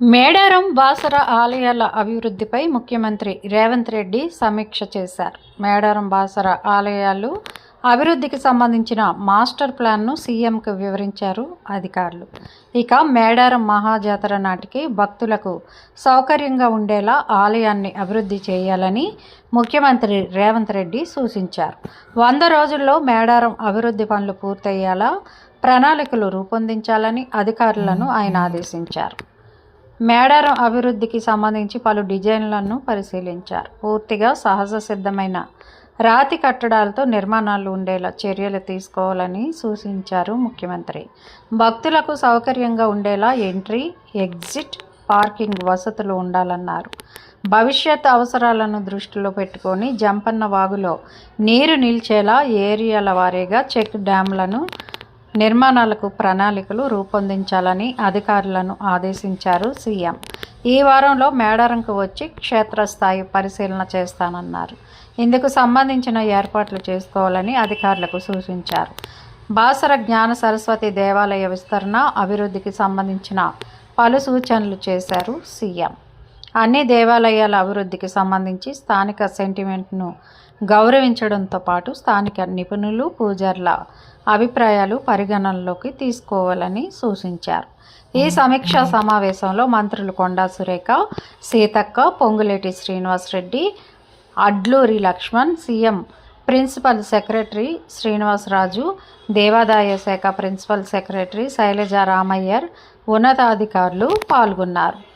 మేడారం బాసర ఆలయాల అభివృద్ధిపై ముఖ్యమంత్రి రేవంత్ రెడ్డి సమీక్ష చేశారు. మేడారం బాసర ఆలయాలు అభివృద్ధికి సంబంధించిన మాస్టర్ ప్లాన్ను సీఎంకు వివరించారు అధికారులు. ఇక మేడారం మహాజాతర నాటికి భక్తులకు సౌకర్యంగా ఉండేలా ఆలయాన్ని అభివృద్ధి చేయాలని ముఖ్యమంత్రి రేవంత్ రెడ్డి సూచించారు. వంద రోజుల్లో మేడారం అభివృద్ధి పనులు పూర్తయ్యేలా ప్రణాళికలు రూపొందించాలని అధికారులను ఆయన ఆదేశించారు. మేడారం అభివృద్ధికి సంబంధించి పలు డిజైన్లను పరిశీలించారు. పూర్తిగా సహజ సిద్ధమైన రాతి కట్టడాలతో నిర్మాణాలు ఉండేలా చర్యలు తీసుకోవాలని సూచించారు ముఖ్యమంత్రి. భక్తులకు సౌకర్యంగా ఉండేలా ఎంట్రీ ఎగ్జిట్ పార్కింగ్ వసతులు ఉండాలన్నారు. భవిష్యత్ అవసరాలను దృష్టిలో పెట్టుకొని జంపన్న వాగులో నీరు నిలిచేలా ఏరియాల వారీగా చెక్ డ్యాంలను నిర్మాణాలకు ప్రణాళికలు రూపొందించాలని అధికారులను ఆదేశించారు సీఎం. ఈ వారంలో మేడారంకు వచ్చి క్షేత్రస్థాయి పరిశీలన చేస్తానన్నారు. ఇందుకు సంబంధించిన ఏర్పాట్లు చేసుకోవాలని అధికారులకు సూచించారు. బాసర జ్ఞాన సరస్వతి దేవాలయ విస్తరణ అభివృద్ధికి సంబంధించిన పలు సూచనలు చేశారు సీఎం. అన్ని దేవాలయాల అభివృద్ధికి సంబంధించి స్థానిక సెంటిమెంట్ను గౌరవించడంతో పాటు స్థానిక నిపుణులు పూజార్ల అభిప్రాయాలు పరిగణనలోకి తీసుకోవాలని సూచించారు. ఈ సమీక్షా సమావేశంలో మంత్రులు Konda Surekha Seethakka Ponguleti Srinivasa Reddy Adluri Laxman CM principal secretary Srinivasa Raju దేవాదాయ శాఖ ప్రిన్సిపల్ సెక్రటరీ శైలజ రామయ్యర్ ఉన్నతాధికారులు పాల్గొన్నారు.